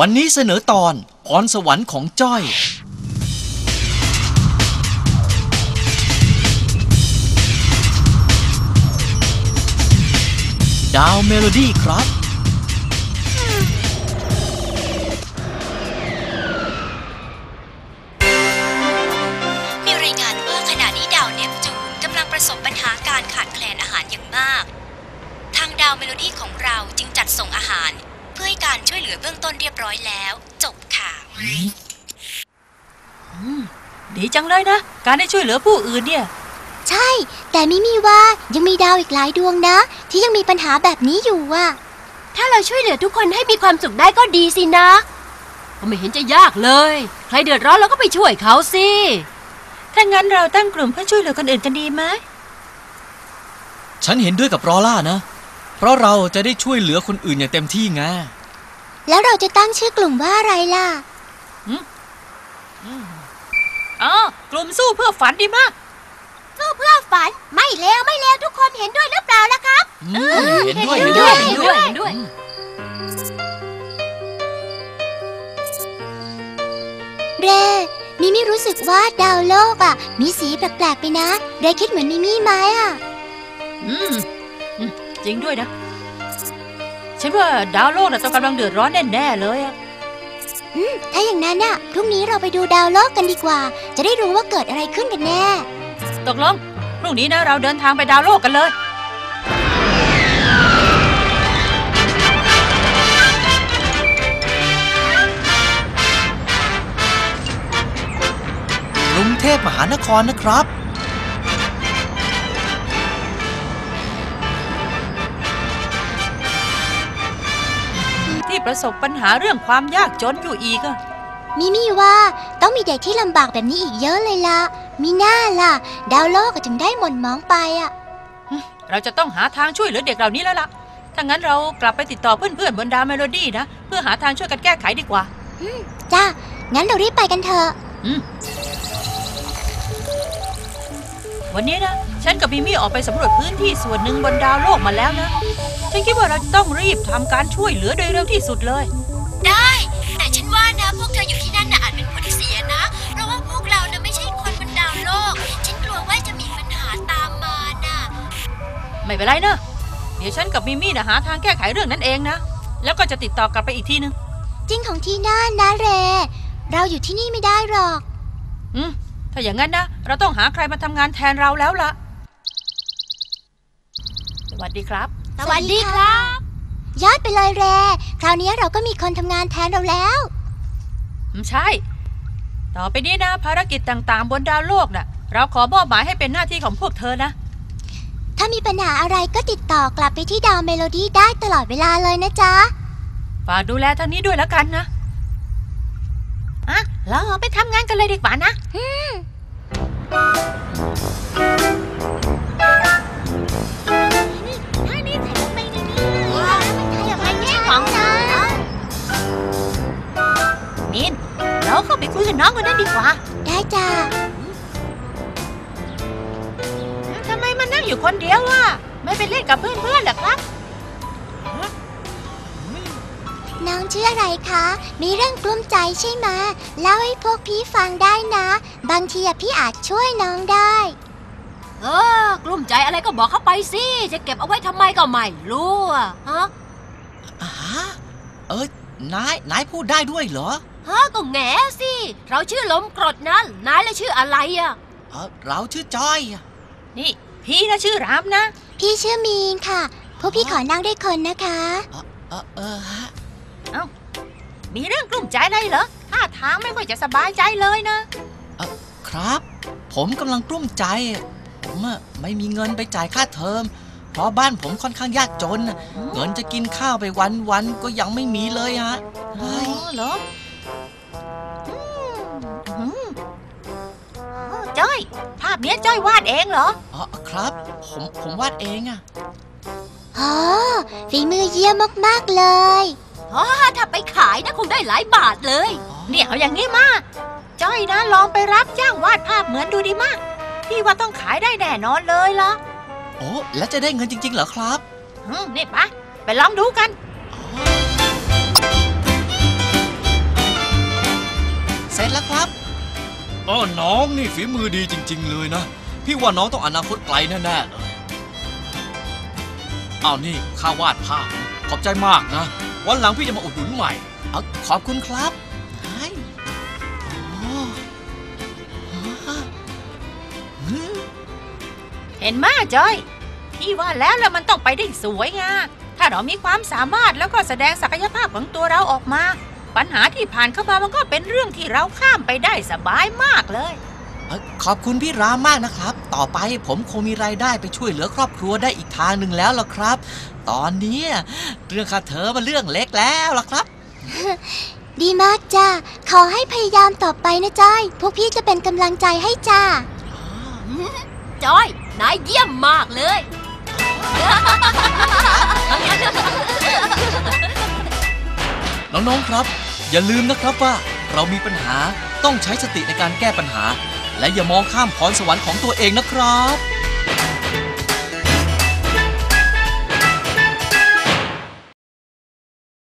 วันนี้เสนอตอนพรสวรรค์ของจ้อย ดาวเมโลดี้ครับ มีรายงานว่าขณะนี้ดาวเนปจูนกำลังประสบปัญหาการขาดแคลนอาหารอย่างมาก ทางดาวเมโลดี้ของเราจึงจัดส่งอาหาร เพื่อให้การช่วยเหลือเบื้องต้นเรียบร้อยแล้ว จบข่าวดีจังเลยนะ การได้ช่วยเหลือผู้อื่นเนี่ย ใช่ แต่มิมี่ว่ายังมีดาวอีกหลายดวงนะ ที่ยังมีปัญหาแบบนี้อยู่อะถ้าเราช่วยเหลือทุกคนให้มีความสุขได้ก็ดีสินะ ก็ไม่เห็นจะยากเลย ใครเดือดร้อนเราก็ไปช่วยเขาสิ ถ้างั้นเราตั้งกลุ่มเพื่อช่วยเหลือคนอื่นกันดีไหมฉันเห็นด้วยกับรอล่านะ เพราะเราจะได้ช่วยเหลือคนอื่นอย่างเต็มที่ไงแล้วเราจะตั้งชื่อกลุ่มว่าอะไรล่ะอ๋อกลุ่มสู้เพื่อฝันดีมาก สู้เพื่อฝันไม่เลวไม่เลวทุกคนเห็นด้วยหรือเปล่าล่ะครับอืมเห็นด้วยเห็เห็นนด้ด้ววยยเห็นด้วยเห็นด้วยเรมิมี่รู้สึกว่าดาวโลกอะ มีสีแปลกๆไปนะ เรคิดเหมือนมิมี่ไหมอะ อืมอืม จริงด้วยนะ ฉันว่าดาวโลกน่ะต้องกำลังเดือดร้อนแน่ๆเลยอะอืมถ้าอย่างนั้นน่ะพรุ่งนี้เราไปดูดาวโลกกันดีกว่า จะได้รู้ว่าเกิดอะไรขึ้นกันแน่ ตกลงพรุ่งนี้นะเราเดินทางไปดาวโลกกันเลย กรุงเทพมหานครนะครับ ประสบปัญหาเรื่องความยากจนอยู่อีกอะมิมี่ว่าต้องมีเด็กที่ลำบากแบบนี้อีกเยอะเลยล่ะมีหน้าล่ะ ดาวโลกก็ถึงได้หม่นหมองไปอะเราจะต้องหาทางช่วยเหลือเด็กเหล่านี้แล้วล่ะถ้างั้นเรากลับไปติดต่อเพื่อนๆบนดาวเมโลดี้นะ เพื่อหาทางช่วยกันแก้ไขดีกว่าจ้า งั้นเรารีบไปกันเถอะอืมวันนี้นะ ฉันกับมิมี่ออกไปสำรวจพื้นที่ส่วนหนึ่งบนดาวโลกมาแล้วนะ ฉันคิดว่าเราจะต้องรีบทำการช่วยเหลือโดยเร็วที่สุดเลย ได้ แต่ฉันว่านะพวกเธออยู่ที่นั่นน่ะอาจเป็นผลเสียนะ เพราะว่าพวกเรานะไม่ใช่คนบนดาวโลก ฉันกลัวว่าจะมีปัญหาตามมาน่ะไม่เป็นไรนะเดี๋ยวฉันกับมิมี่นะหาทางแก้ไขเรื่องนั้นเองนะ แล้วก็จะติดต่อกลับไปอีกทีนึง จริงของที่นั่นนะเร เราอยู่ที่นี่ไม่ได้หรอก อืม ถ้าอย่างนั้นนะ เราต้องหาใครมาทำงานแทนเราแล้วล่ะ สวัสดีครับส วัสดีครับ ยอดไปเลยแร คราวนี้เราก็มีคนทำงานแทนเราแล้วอืมใช่ ต่อไปนี้นะ ภารกิจต่างๆ บนดาวโลกน่ะ เราขอมอบหมายให้เป็นหน้าที่ของพวกเธอนะ ถ้ามีปัญหาอะไรก็ติดต่อกลับไปที่ดาวเมโลดี้ได้ตลอดเวลาเลยนะจ๊ะ ฝากดูแลทางนี้ด้วยแล้วกันนะอะเราไปทำงานกันเลยดีกว่านะมิ เราเข้าไปคุยกับน้องคนนั้นดีกว่า ได้จ้ะทำไมมานั่งอยู่คนเดียวอะ ไม่ไปเล่นกับเพื่อนๆเหรอครับ น้องชื่ออะไรคะ มีเรื่องกลุ้มใจใช่ไหมะเล่าให้พวกพี่ฟังได้นะ บางทีอะพี่อาจช่วยน้องได้ เออกลุ้มใจอะไรก็บอกเขาไปสิ จะเก็บเอาไว้ทำไมก็ไม่รู้อะฮะอ่าเออนาย นายพูดได้ด้วยเหรอ ฮะก็แง่สิ เราชื่อลมกรดนะนายละชื่ออะไรอะเออเราชื่อจ้อยอะนี่ พี่นะชื่อรามนะ พี่ชื่อมีนค่ะ พวกพี่ขอนั่งด้วยคนนะคะ เออเออฮะมีเรื่องกลุ้มใจอะไรเหรอท่าทางไม่ค่อยจะสบายใจเลยนะ ครับ ผมกำลังกลุ้มใจ ผมอะไม่มีเงินไปจ่ายค่าเทอม เพราะบ้านผมค่อนข้างยากจนน่ะเงินจะกินข้าวไปวันวันๆก็ยังไม่มีเลยฮะอ๋อเฮ้ยเหรอ อืมอ๋อจ้อย ภาพเนี้ยจ้อยวาดเองเหรอ อ๋อครับ ผมผมวาดเองอะอ๋อฝีมือเยี่ยมมากๆเลยอ๋อถ้าไปขายนะคงได้หลายบาทเลยเนี่ยเอาอย่างงี้มา จ้อยนะลองไปรับจ้างวาดภาพเหมือนดูดีมาก พี่ว่าต้องขายได้แน่นอนเลยล่ะโอ้แล้วจะได้เงินจริง ๆ เหรอครับ อืมนี่ปะไปลองดูกัน อน้องนี่ฝีมือดีจริง ๆ เลยนะ พี่ว่าน้องต้องอนาคตไกลแน่ๆเลยเอานี่ข้าวาดภาพนะขอบใจมากนะ วันหลังพี่จะมาอุดหนุนใหม่เอาขอบคุณครับไอ้โอ้อ๋อฮึเห็นมาจอย พี่ว่าแล้วแล้วมันต้องไปได้สวยไงถ้าเรามีความสามารถแล้วก็แสดงศักยภาพของตัวเราออกมา ปัญหาที่ผ่านเข้ามามันก็เป็นเรื่องที่เราข้ามไปได้สบายมากเลยเอ้ยขอบคุณพี่รามมากนะครับ ต่อไปผมคงมีรายได้ไปช่วยเหลือครอบครัวได้อีกทางหนึ่งแล้วล่ะครับ ตอนเนี้ยเรื่องค่าเทอมมันเรื่องเล็กแล้วล่ะครับ ดีมากจ้าขอให้พยายามต่อไปนะจ้อยพวกพี่จะเป็นกำลังใจให้จ้าจอยนายเยี่ยมมากเลย น้องๆครับ อย่าลืมนะครับว่าเรามีปัญหาต้องใช้สติในการแก้ปัญหา และอย่ามองข้ามพรสวรรค์ของตัวเองนะครับ